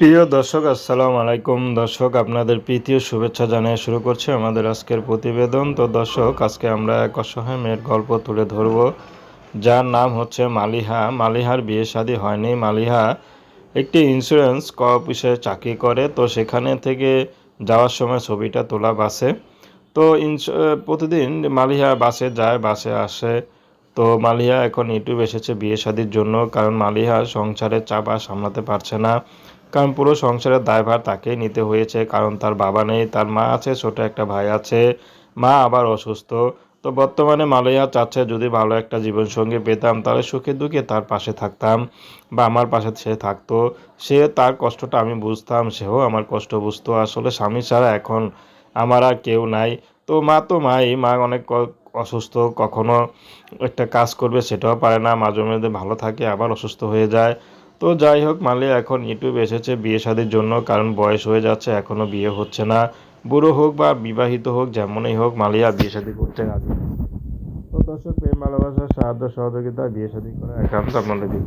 প্রিয় দর্শক, আসসালামু আলাইকুম। দর্শক, আপনাদের প্রীতীয় শুভেচ্ছা জানিয়ে শুরু করছি আমাদের আজকের প্রতিবেদন। তো দর্শক, আজকে আমরা এক অসহায় মেয়ের গল্প তুলে ধরব। যার নাম হচ্ছে মালিহা। মালিহার বিয়ে শাদী হয়নি। মালিহা একটি ইন্স্যুরেন্স ক অফিসে চাকরি করে। তো সেখানে থেকে যাওয়ার সময় ছবিটা তোলা বাসে। তো প্রতিদিন মালিহা বাসে যায়, বাসে আসে। তো মালিহা এখন ইউটিউব এসেছে বিয়ে শাদির জন্য। কারণ মালিহা সংসারের চাপা সামলাতে পারছে না। কারণ পুরো সংসারের দায়ভার তাকেই নিতে হয়েছে, কারণ তার বাবা নেই, তার মা আছে, ছোট একটা ভাই আছে, মা আবার অসুস্থ। তো বর্তমানে মালয়া চাচ্ছে যদি ভালো একটা জীবনসঙ্গী পেতাম, তাহলে সুখে দুঃখে তার পাশে থাকতাম বা আমার পাশে সে থাকতো। সে তার কষ্টটা আমি বুঝতাম, সেও আমার কষ্ট বুঝতো। আসলে স্বামী ছাড়া এখন আমার আর কেউ নাই। তো মা তো মাই, মা অনেক অসুস্থ, কখনো একটা কাজ করবে সেটাও পারে না। মাঝে মধ্যে ভালো থাকে, আবার অসুস্থ হয়ে যায়। তো যাই হোক মালিয়া এখন ইউটিউব এসেছে বিয়ে শাদির জন্য, কারণ বয়স হয়ে যাচ্ছে, এখনও বিয়ে হচ্ছে না। বুড়ো হোক বা বিবাহিত হোক, যেমনই হোক, মালিয়া বিয়ে শাদী করতে রাজি। তো দর্শক, প্রেম, ভালোবাসা, সাহায্য, সহযোগিতা, বিয়ে শাদী করা একান্ত আপনাদের থেকে